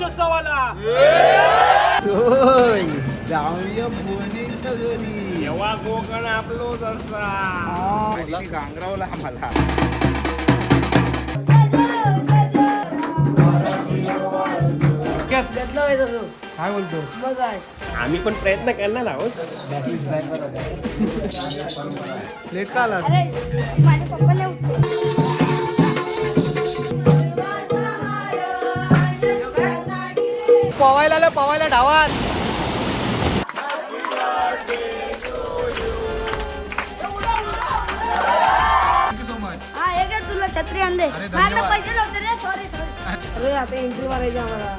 गणेशोत्सवाला जाऊया बोनीच्या घरी तेव्हा कोकण आपलो जसा गांगरावला आम्हाला. काय बोलतो? आम्ही पण प्रयत्न करणार आहोत. लेट का आला पवायला डावात. हा हे तुला छत्री आणले. पैसे नव्हते रे सॉरी सॉरी अरे आता एंट्री मारायची आम्हाला.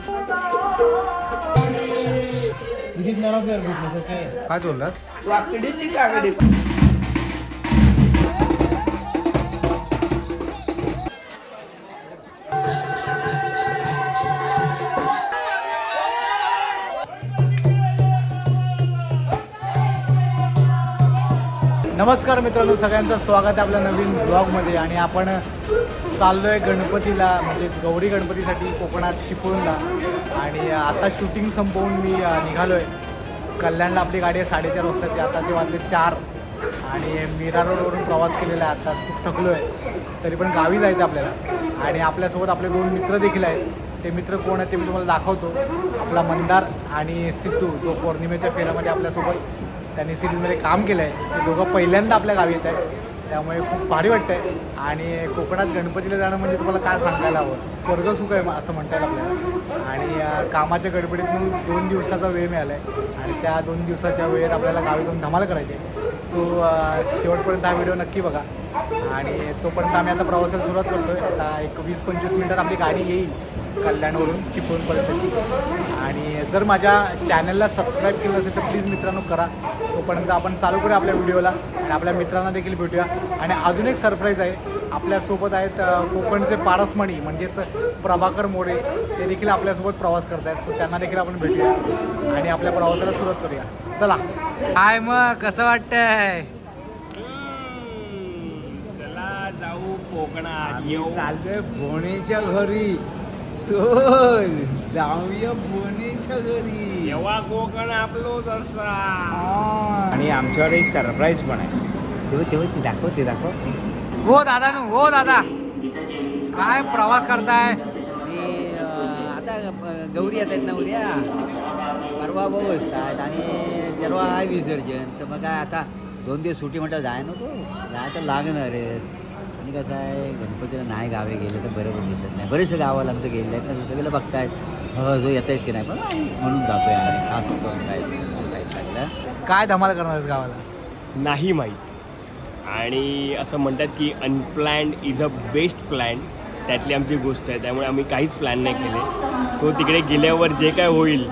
काय बोललात? वाकडी ती काकडी नमस्कार मित्रांनो सगळ्यांचं स्वागत आहे आपल्या नवीन ब्लॉगमध्ये. आणि आपण चाललो आहे गणपतीला म्हणजेच गौरी गणपतीसाठी कोकणात चिपळूणला. आणि आता शूटिंग संपवून मी निघालो आहे कल्याणला आपली गाडी आहे साडेचार वाजताची आताचे वाजले चार. आणि मीरा रोडवरून प्रवास केलेला आहे आता खूप थकलो आहे तरी पण गावी जायचं आपल्याला. आणि आपल्यासोबत आपले दोन मित्र देखील आहेत. ते मित्र कोण आहेत ते मी तुम्हाला दाखवतो. आपला मंदार आणि सिद्धू जो पौर्णिमेच्या फेऱ्यामध्ये आपल्यासोबत त्यांनी सिरीजमध्ये काम केलं आहे ते दोघं पहिल्यांदा आपल्या गावी येत आहेत त्यामुळे खूप भारी वाटतं आहे आणि कोकणात गणपतीला जाणं म्हणजे तुम्हाला काय सांगायला हवं? स्वर्ग सुख आहे असं म्हणता येईल आपल्याला. आणि कामाच्या गडबडीतून दोन दिवसाचा वेळ मिळाला आहे आणि त्या दोन दिवसाच्या वेळेत आपल्याला गावी जाऊन धमाल करायची सो शेवटपर्यंत हा व्हिडिओ नक्की बघा. आणि तोपर्यंत आम्ही आता प्रवासाला सुरुवात करतो आहे आता एक वीस पंचवीस मिनटात आपली गाडी येईल. कल्याणवरून चिपळूणपर्यंतची आणि जर माझ्या चॅनलला सबस्क्राईब केलं असेल तर प्लीज मित्रांनो करा. तोपर्यंत आपण चालू करूया आपल्या व्हिडिओला आणि आपल्या मित्रांना देखील भेटूया. आणि अजून एक सरप्राईज आहे. आपल्यासोबत आहेत कोकणचे पारसमणी म्हणजेच प्रभाकर मोरे. ते देखील आपल्यासोबत प्रवास करत आहेत सो त्यांना देखील आपण भेटूया. आणि आपल्या प्रवासाला सुरुवात करूया. चला. काय मग कसं वाटतंय? चला जाऊ कोकणात. येऊ. चालतोय बोणेच्या घरी. चल जाऊया बोणेच्या घरी. तेव्हा कोकण आपलो जसा आणि आमच्याकडे एक सरप्राईज पण आहे. तेव्हा तेव्हा ती दाखव ते दाखव. हो दादा नु हो दादा. काय प्रवास करताय? आता गौरी येत आहेत ना उद्या. परवा भाऊ असतात आणि तेव्हा आहे विसर्जन. तर मग काय आता दोन दिवस सुट्टी म्हटलं जाय नको. जायचं लागणारच. आणि कसं आहे गणपतीला नाही गावे गेले तर बरोबर दिसत नाही. बरेचसे गावाला आमचं गेले आहेत ना सगळं बघतायत. हो जो येत आहेत की नाही पण म्हणून जातोय आम्ही. खास करून काय काय धमाल करणार आहेस गावाला? नाही माहीत. आणि असं म्हणतात की unplanned is a best plan त्यातली आमची गोष्ट आहे त्यामुळे आम्ही काहीच प्लॅन नाही केले. सो तिकडे गेल्यावर जे काय होईल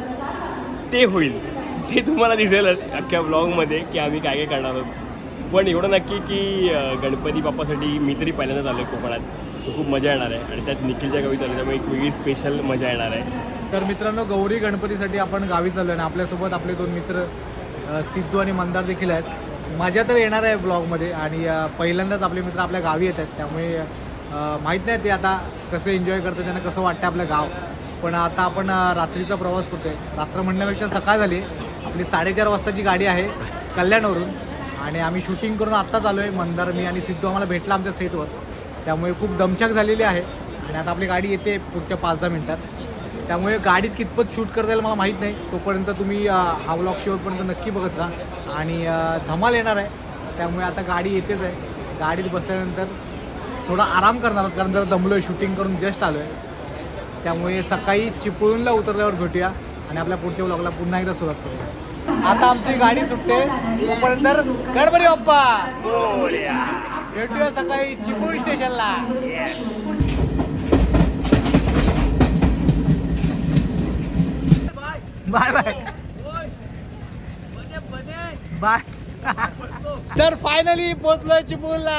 ते होईल. ते तुम्हाला दिसेलच अख्ख्या ब्लॉगमध्ये की आम्ही काय काय करणार आहोत. पण एवढं नक्की की गणपती बाप्पासाठी मी तरी पहिल्यांदाच आलो आहे कोकणात. सो खूप मजा येणार आहे. आणि त्यात निखिलच्या गावी चालू त्यामुळे एक वेगळी स्पेशल मजा येणार आहे. तर मित्रांनो गौरी गणपतीसाठी आपण गावी चाललो आणि आपल्यासोबत आपले दोन मित्र सिद्धू आणि मंदार देखील आहेत. मजा तर येणार आहे ब्लॉगमध्ये आणि पहिल्यांदाच आपले मित्र आपल्या गावी येत आहेत. त्यामुळे माहीत नाही ते आता कसं एन्जॉय करतात त्यांना कसं वाटतं आपलं गाव. पण आता आपण रात्रीचा प्रवास करतोय. रात्र म्हणण्यापेक्षा सकाळ झाली. आपली साडेचार वाजताची गाडी आहे कल्याणवरून. आणि आम्ही शूटिंग करून आत्ताच आलो आहे मंदार मी आणि सिद्धू आम्हाला भेटला आमच्या सेटवर. त्यामुळे खूप दमछाक झालेली आहे. आणि आता आपली गाडी येते पुढच्या पाच दहा मिनटात. त्यामुळे गाडीत कितपत शूट करता येईल मला माहीत नाही. तोपर्यंत तुम्ही हा व्लॉग शेवटपर्यंत नक्की बघत राहा. आणि धमाल येणार आहे. त्यामुळे आता गाडी येतेच आहे. गाडीत बसल्यानंतर थोडा आराम करणार आहोत. कारण जरा दमलो आहे शूटिंग करून जस्ट आलो आहे त्यामुळे सकाळी चिपळूणला उतरल्यावर भेटूया. आणि आपल्या पुढच्या व्लॉगला पुन्हा एकदा सुरुवात करूया. आता आमची गाडी सुटते. तोपर्यंत गणपती बाप्पा. भेटूया सकाळी चिपळूण स्टेशनला. Bye bye. बाय. तर फायनली पोहोचलोय चिपळूणला.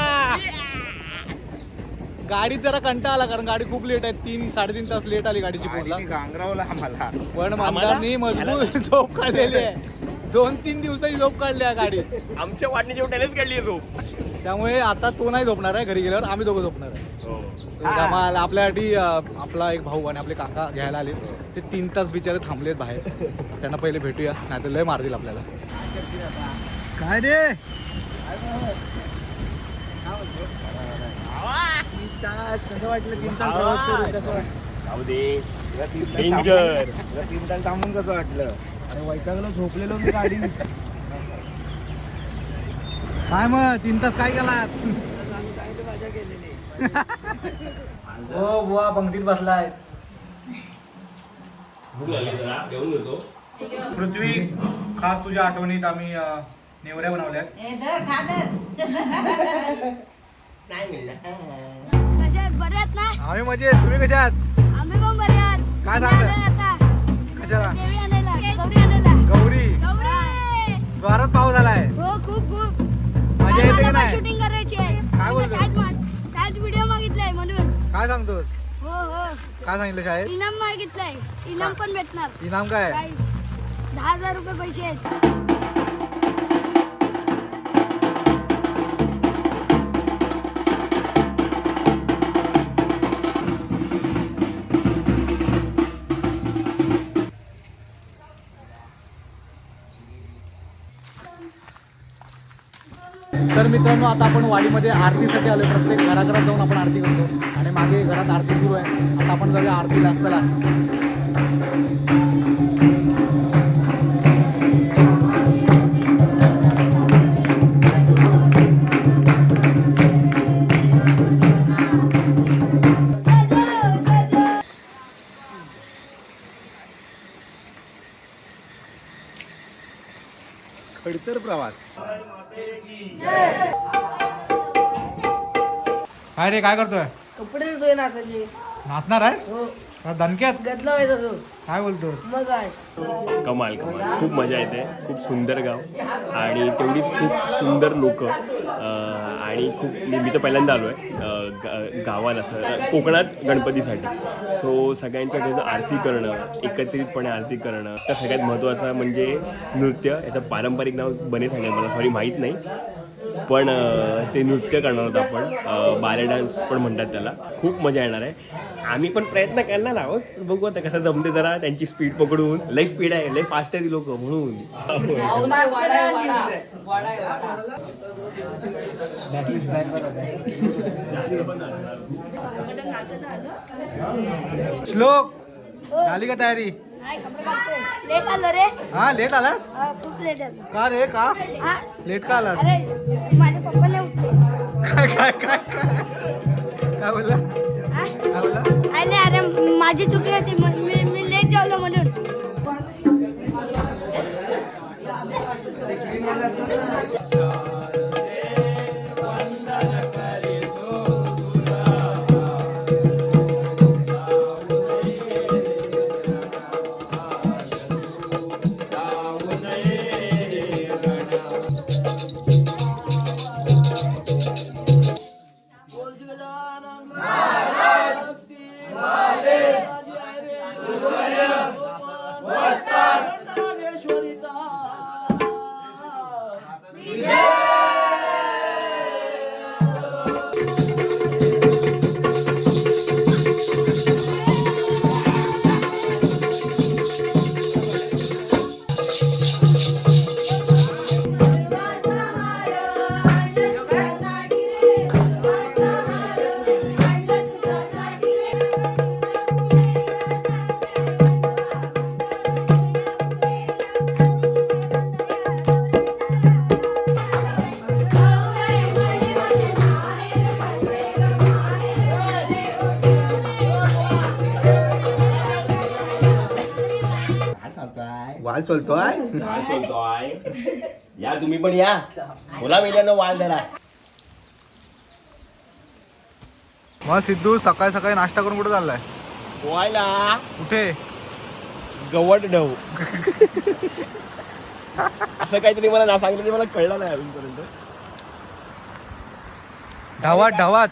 गाडी जरा कंटाळा आला कारण गाडी खूप लेट आहे. तीन साडेतीन तास लेट आली गाडी चिपळूणला गांगरावला आम्हाला. पण आम्हाला? मंदारनी मजबूत झोप काढलेली आहे. दोन तीन दिवसाची झोप काढली आहे गाडीत आमच्या वाटणीची त्यानेच काढली आहे झोप. त्यामुळे आता तो नाही झोपणार आहे घरी गेल्यावर आम्ही दोघं झोपणार आहे. हो. धमाल आपल्यासाठी अं, आपला एक भाऊ आणि आपले काका घ्यायला आले. ते तीन तास बिचारे थांबलेत बाहेर. त्यांना पहिले भेटूया नाही तर लय मारतील आपल्याला. काय रे? कसं वाटलं तीन तास प्रवास करून कसं वाटलं? जाऊ दे. डेंजर तीन तास थांबून कसं वाटलं? अरे वैतागलो झोपलेलो मी गाडी. काय मग तीन तास काय केलात? हो बुवा पंक्तीत बसलाय. पृथ्वी खास तुझ्या आठवणीत आम्ही अं, नेवऱ्या बनवल्यात. नाही मिळणार. आहेत ना? आम्ही मजेत. तुम्ही कशा आहात? आम्ही पण बरे आहात. काय? आलोय आता. कशाला? देवी आणायला गौरी आणायला गौरी. द्वारात पाऊस झालाय हो खूप खूप. मजा येते की नाही? शूटिंग करायची आहे. काय बोलतो? शाळेत व्हिडिओ मागितलाय म्हणून. काय सांगतोस? हो हो. काय सांगितलं शाळेत? इनाम मागितलाय. इनाम पण भेटणार. इनाम काय? दहा हजार रुपये पैसे आहेत. तर मित्रांनो आता आपण वाडीमध्ये आरतीसाठी आलो प्रत्येक घराघरात जाऊन आपण आरती करतो. आणि मागे घरात आरती सुरू आहे. आता आपण जाऊया आरतीला. चला. काय रे काय करतोय? कपडे देतोय नाचाचे नाचणार आहेस? हो. का दणक्यात गदला व्हायचा तो. काय बोलतो? मग काय? कमाल कमाल. खूप मजा येते. खूप सुंदर गाव. आणि तेवढीच खूप सुंदर लोक. आणि खूप मी मी तर पहिल्यांदा आलो आहे गावात असं कोकणात गणपतीसाठी. सो सगळ्यांच्या घरी आरती करणं एकत्रितपणे आरती करणं तर सगळ्यात महत्त्वाचं म्हणजे नृत्य. याचं पारंपरिक नाव बने सांगेल मला सॉरी माहीत नाही. पण ते नृत्य करणार आहोत आपण. बाले डान्स पण म्हणतात त्याला. खूप मजा येणार आहे. आम्ही पण प्रयत्न करणार आहोत. बघू आता कसं जमते जरा. त्यांची स्पीड पकडून. लई स्पीड आहे. लई फास्ट आहे ती लोक म्हणून. श्लोक. झाली का तयारी? लेट आलो रे हा लेट आलास खूप लेट आलो. का रे का? लेट का आलास? अरे माझ्या पप्पाने काय काय काय काय? काय बोलला? काय बोलला? अरे अरे माझी चुकी होती. म- मी मी लेट जेवलो म्हणून. वाल चलतोय काय बोलतोय? या तुम्ही पण या. बोला मेल्यानं वाल धरा. मग सिद्धू सकाळी सकाळी नाश्ता करून कुठे चाललाय? पोहायला. कुठे? गवट ढव असं काहीतरी मला ना सांगितलं ते मला कळलं नाही अजूनपर्यंत. ढावात ढावात.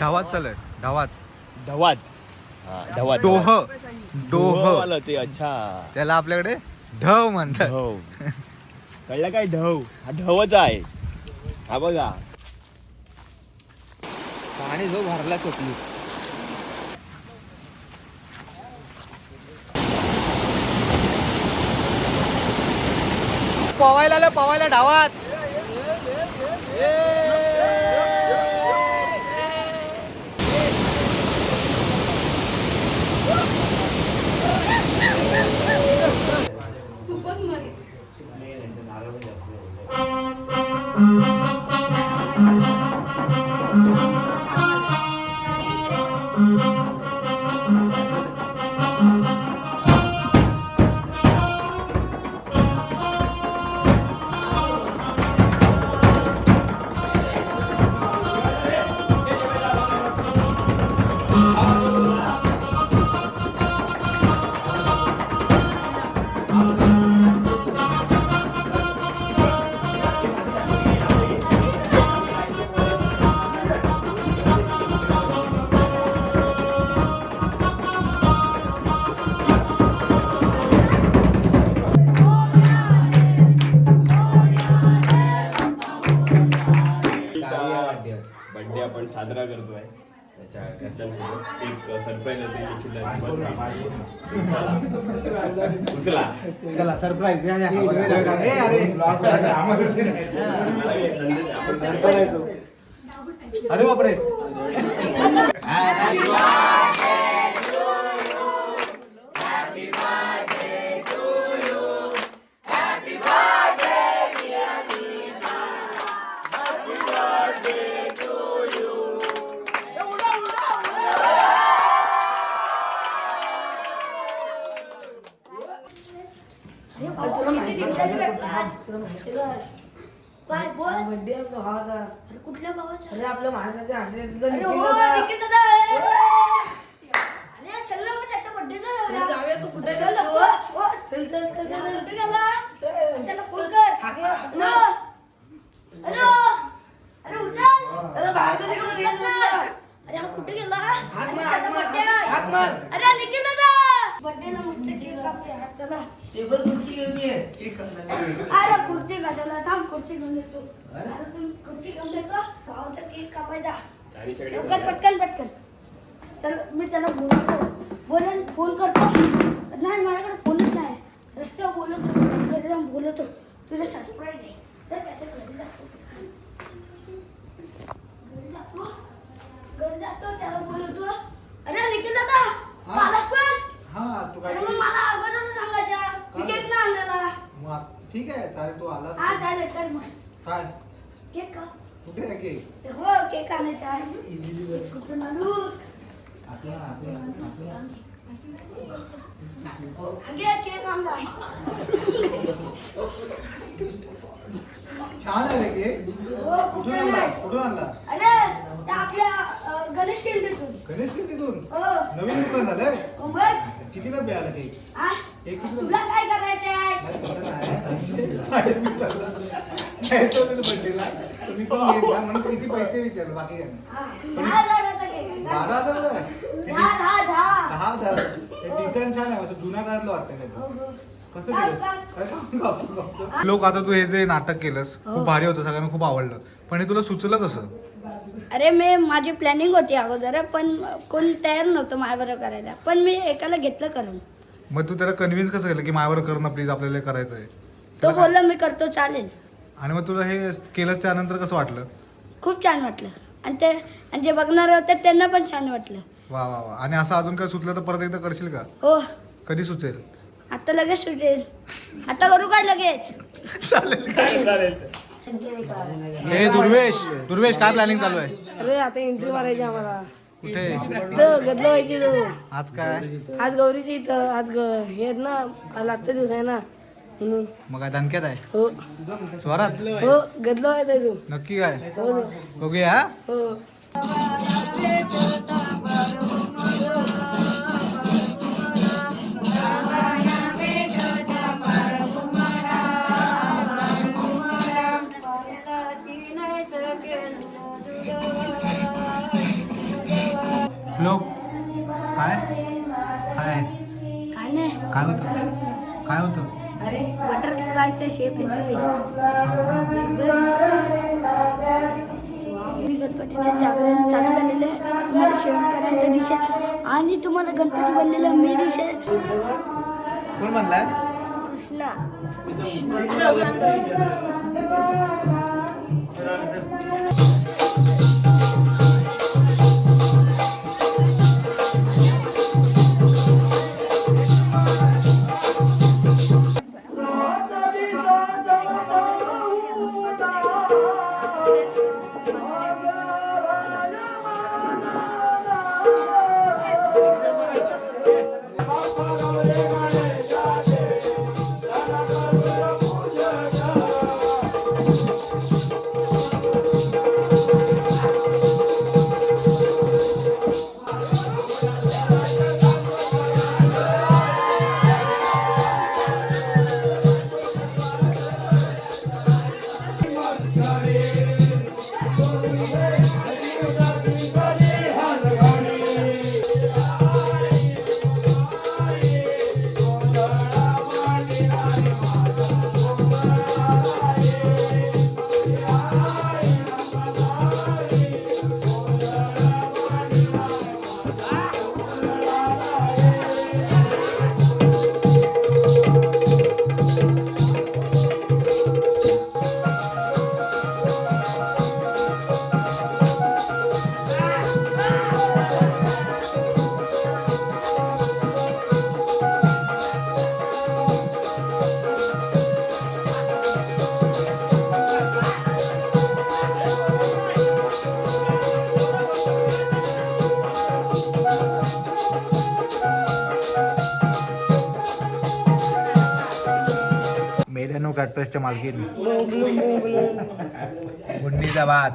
ढावात चालय ढावात. धवात धवात डोह डोह. डोह आलं ते अच्छा. त्याला आपल्याकडे ढव म्हणतात. ढव. कळलं काय ढव? हा ढवच आहे. हा बघा. आणि जो भरला चोकली. पवायला आलं पवायला डावात बर्थडे त्याच्या घरच्यांसोबत एक सरप्राईज असेल उचला चला. सरप्राईज या या. ए, अरे अरे बापरे. काय बोल बर्थडे आपला भावाचा अरे कुठल्या भावाचा अरे आपल्या महाराष्ट्राच्या हसण्यातलं अरे हो. निखिल दादा, अरे, चल ना मग त्याच्या birthday ला चल जाऊया. जाऊया, तू कुठे चल, गेला? हो, हो. चल चल चल चल, चल. कुठे गेला? चल. त्याला फोन कर. हाक मार, हाक हॅलो? मार. हॅलो? अरे उचल. अरे बाहेर तर तिकडे. ना. अरे हा कुठे गेला हाक मार, हाक मार. हाक मार. अरे निखिल दादा birthday ला मस्त cake कापूया. हात चला. टेबल खुर्ची घेऊन ये. अरे कुर्ती कशाला थांब कुर्ती घेऊन येतो. अरे? तुम्ही कुर्ती घेऊन येतो? भावाचा केक कापायचा. लवकर पटकन पटकन चल मी त्याला बोलतो बोलन फोन करतो. नाही माझ्याकडे फोनच नाही. रस्त्यावर बोलतो घरी जाऊन बोलवतो. तुझं सरप्राईज आहे. तर त्याच्या घरी जातो. घरी जातो. घरी जातो त्याला बोलवतो अरे निखिल दादा हा. पालक पण हा तू काय अरे मग मला अगोदर सांगायच्या मी केक नाही आणलेला मग ठीक आहे चालेल तू हा चालेल कर मग. काय? केक का? कुठे आहे केक? हो केक आणायचा आहे. कुठून आणू? अगे केक आणला छान आहे केक. हो कुठून आणला? कुठून आणला? अरे आपल्या गणेश केंद्रातून गणेश हो नवीन दुकान झालंय हो, बघ कितीला मिळाला केक हा? एक किती तुला काय करायचंय नाही, तसं नाही. माझ्या मित्राला घ्यायचं होतं birthday-ला. तर मी पण घेईन ना, म्हणून किती पैसे विचारले बाकी काय नाही. हा, दहा हजाराचा केक आहे. बारा हजार? दहा दहा दहा दहा हजार हे डिझाईन छान आहे असं जुन्या काळातलं वाटतं काय हो, हो. कसं केलं काय? सांगतो. लोक आता तू हे जे नाटक केलंस खूप भारी होतं सगळ्यांना खूप आवडलं पण हे तुला सुचलं कसं अरे मी माझी प्लॅनिंग होती अगोदर पण कोण तयार नव्हतं माझ्याबरोबर करायला. पण मी एकाला घेतलं करून. मग तू त्याला कन्व्हिन्स कसं केलं की माझ्यावर कर ना प्लीज आपल्याला हे करायचं आहे तो बोलला मी करतो चालेल. आणि मग तुला हे केलंस त्यानंतर कसं वाटलं? खूप छान वाटलं. आणि ते आणि जे बघणारे होते त्यांना पण छान वाटलं. वा वा वा. आणि असं अजून काय सुचलं तर परत एकदा करशील का? हो. कधी सुचेल? आता लगेच सुटेल आता करू काय लगेच? हे दुर्वेश दुर्वेश काय प्लॅनिंग चालू आहे? अरे आता एंट्री मारायची आम्हाला. कुठे? गदलो व्हायची तो आज काय? आज गौरीची इथं आज ग- हे आहेत ना आजचा दिवस आहे ना म्हणून. मग काय दणक्यात आहे? हो. स्वरात हो गदलो व्हायचा आहे तू. नक्की काय? हो बघूया हा? हो. लोक काय? काय? काय नाही. काय होतं? काय होतं? बटरफ्लायचा शेप. मी गणपतीचं जागरण चालू झालेलं आहे. तुम्हाला शेवटपर्यंत दिसेल. आणि तुम्हाला गणपती बनलेला मी दिसेल. कोण म्हणलाय? कृष्णा. मेल्यानो कॅट्रेसच्या मालकीन. फोडणीचा भात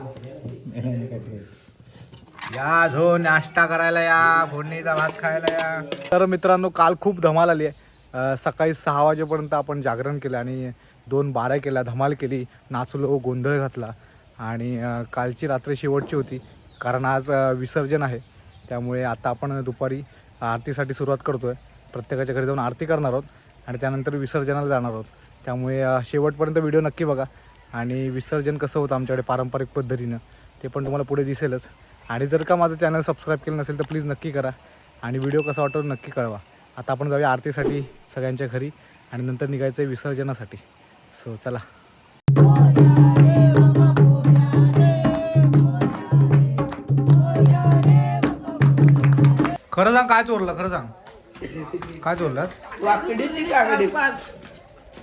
या झो नाश्ता करायला या फोडणीचा भात खायला या. तर मित्रांनो काल खूप धमाल आली आहे. सकाळी सहा वाजेपर्यंत आपण जागरण केलं आणि दोन बाऱ्या केल्या धमाल केली नाचलो गोंधळ घातला आणि कालची रात्र शेवटची होती कारण आज विसर्जन आहे. त्यामुळे आता आपण दुपारी आरतीसाठी सुरुवात करतो आहे प्रत्येकाच्या घरी जाऊन आरती करणार आहोत आणि त्यानंतर विसर्जनाला जाणार आहोत. त्यामुळे शेवटपर्यंत व्हिडिओ नक्की बघा. आणि विसर्जन कसं होतं आमच्याकडे पारंपरिक पद्धतीनं ते पण तुम्हाला पुढे दिसेलच. आणि जर का माझं चॅनल सबस्क्राईब केलं नसेल तर प्लीज नक्की करा. आणि व्हिडिओ कसा वाटतो नक्की कळवा. आता आपण जाऊया आरतीसाठी सगळ्यांच्या घरी आणि नंतर निघायचं आहे विसर्जनासाठी. सो चला. खरं सांग काय चोरलं खरं सांग. काय चोरलं? बाप्पा बाप्पा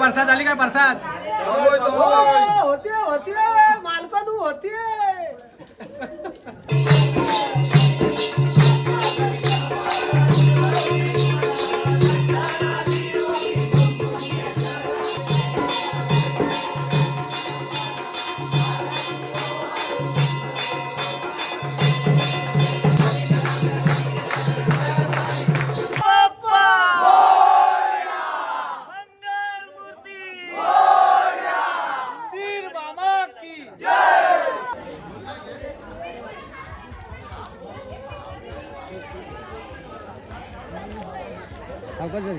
परसाद झाली काय परसाद सावकाश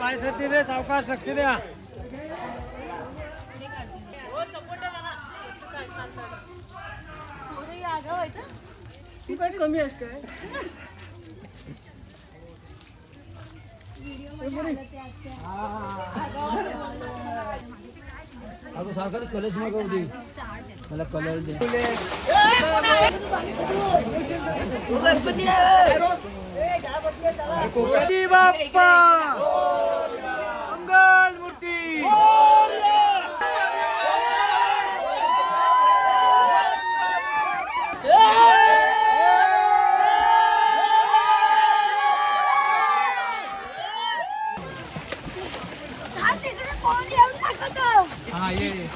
पाय सरती रे सावकाश लक्ष द्या. कमी असत अगं सारखं कलेश मागवली मला कलर दे. बाप्पा मंगल मूर्ती हा तिकडे कोण येऊन टाकतो हा ये ये.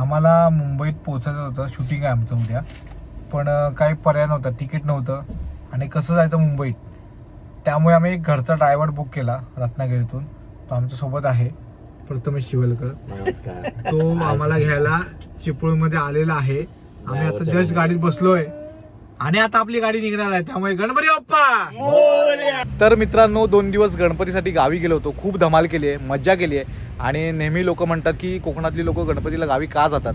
आम्हाला मुंबईत पोचायचं होतं शूटिंग आहे आमचं उद्या. पण काही पर्याय नव्हता तिकीट नव्हतं. आणि कसं जायचं मुंबईत? त्यामुळे आम्ही एक घरचा ड्रायव्हर बुक केला रत्नागिरीतून. तो आमच्यासोबत आहे प्रथमेश शिवलकर. तो आम्हाला घ्यायला चिपळूणमध्ये आलेला आहे. आम्ही आता जस्ट गाडीत बसलोय. आणि आता आपली गाडी निघणार आहे त्यामुळे गणपती बाप्पा! तर मित्रांनो दोन दिवस गणपतीसाठी गावी गेलो होतो. खूप धमाल केली आहे मज्जा केली आहे. आणि नेहमी लोक म्हणतात की कोकणातली लोक गणपतीला गावी का जातात?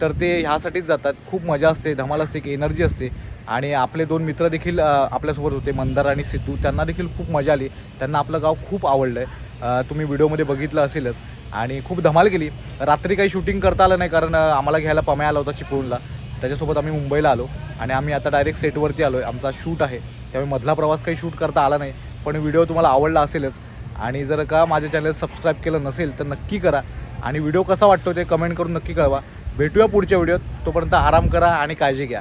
तर ते ह्यासाठीच जातात. खूप मजा असते धमाल असते एक एनर्जी असते. आणि आपले दोन मित्र देखील आपल्यासोबत होते मंदार आणि सिद्धू. त्यांना देखील खूप मजा आली. त्यांना आपलं गाव खूप आवडलं आहे तुम्ही व्हिडिओमध्ये बघितलं असेलच. आणि खूप धमाल केली. रात्री काही शूटिंग करता आलं नाही कारण आम्हाला घ्यायला पम्या आला होता चिपळूणला. त्याच्यासोबत आम्ही मुंबईला आलो. आणि आम्ही आता डायरेक्ट सेटवरती आलो आहे आमचा शूट आहे. त्यामुळे मधला प्रवास काही शूट करता आला नाही. पण व्हिडिओ तुम्हाला आवडला असेलच. आणि जर का माझ्या चॅनल सबस्क्राईब केलं नसेल तर नक्की करा. आणि व्हिडिओ कसा वाटतो ते कमेंट करून नक्की कळवा. भेटूया पुढच्या व्हिडिओत. तोपर्यंत आराम करा आणि काळजी घ्या.